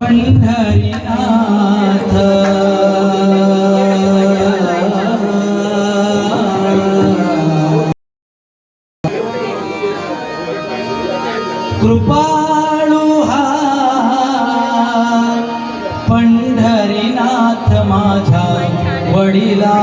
पंढरीनाथ. कृपाळू हा पंढरीनाथ माझा वडिला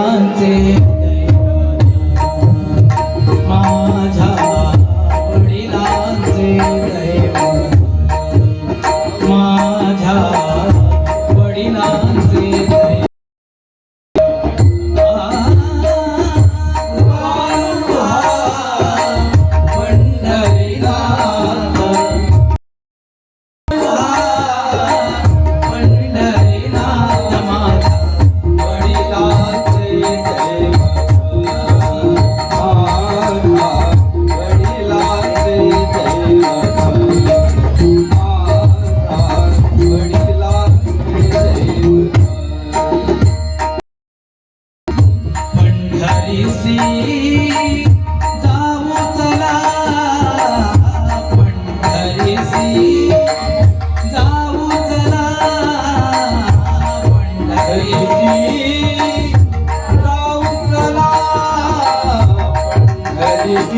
Thank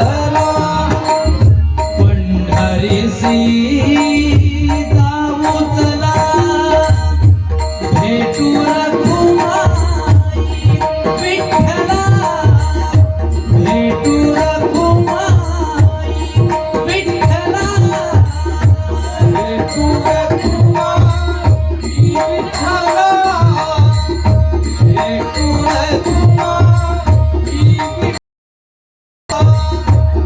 you.